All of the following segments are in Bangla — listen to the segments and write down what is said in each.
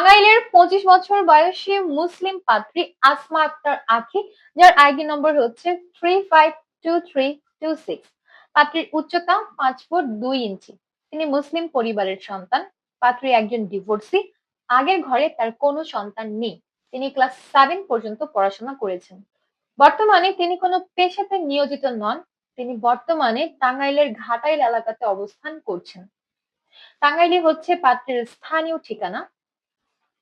টাঙ্গাইলের পঁচিশ বছর বয়সী মুসলিম পাত্রী আসমা আক্তার আখি, যার আইডি নম্বর হচ্ছে three five two three two six পাত্রীর উচ্চতা পাঁচ ফুট দুই ইঞ্চি। তিনি মুসলিম পরিবারের সন্তান পাত্রী একজন ডিভোর্সি আগের ঘরে তার কোনো সন্তান নেই। তিনি ক্লাস সেভেন পর্যন্ত পড়াশোনা করেছেন। বর্তমানে তিনি কোনো পেশাতে নিয়োজিত নন। তিনি বর্তমানে টাঙ্গাইলের ঘাটাইল এলাকাতে অবস্থান করছেন। টাঙ্গাইলে হচ্ছে পাত্রের স্থানীয় ঠিকানা।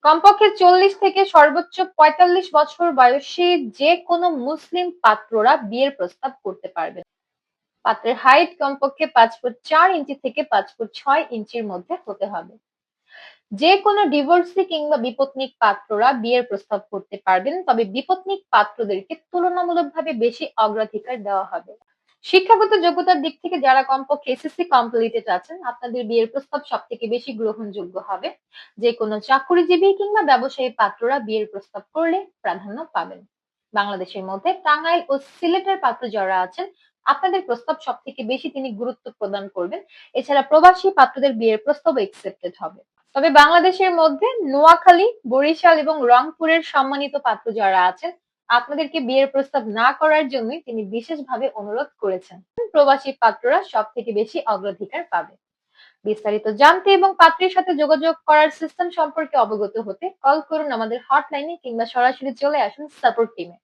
কমপক্ষে চল্লিশ থেকে সর্বোচ্চ পঁয়তাল্লিশ বছর বয়সী যে কোনো মুসলিম পাত্ররা বিয়ের প্রস্তাব করতে পারবেন পাত্রের হাইট কমপক্ষে পাঁচ ফুট চার ইঞ্চি থেকে পাঁচ ফুট ছয় ইঞ্চির মধ্যে হতে হবে। যে কোনো ডিভোর্সি কিংবা বিপত্নিক পাত্ররা বিয়ের প্রস্তাব করতে পারবেন, তবে বিপত্নিক পাত্রদেরকে তুলনামূলকভাবে বেশি অগ্রাধিকার দেওয়া হবে। শিক্ষাগত যোগ্যতার দিক থেকে যারা কমপক্ষে এসএসসি কমপ্লিটেড আছেন, আপনাদের বিয়ের প্রস্তাব সব থেকে বেশি গ্রহণযোগ্য হবে। যে কোনো চাকুরিজীবী কিংবা ব্যবসায়ী পাত্ররা বিয়ের প্রস্তাব করলে প্রাধান্য পাবেন। বাংলাদেশের মধ্যে টাঙ্গাইল ও সিলেটের পাত্র যারা আছেন, আপনাদের প্রস্তাব সব থেকে বেশি তিনি গুরুত্ব প্রদান করবেন। এছাড়া প্রবাসী পাত্রদের বিয়ের প্রস্তাব একসেপ্টেড হবে। তবে বাংলাদেশের মধ্যে নোয়াখালী, বরিশাল এবং রংপুরের সম্মানিত পাত্র যারা আছেন আপনাদেরকে বিয়ের প্রস্তাব না করার জন্যই তিনি বিশেষভাবে অনুরোধ করেছেন। প্রবাসী পাত্ররা সব থেকে বেশি অগ্রাধিকার পাবে। বিস্তারিত জানতে এবং পাত্রের সাথে যোগাযোগ করার সিস্টেম সম্পর্কে অবগত হতে কল করুন আমাদের হটলাইনে কিংবা সরাসরি চলে আসুন সাপোর্ট টিমে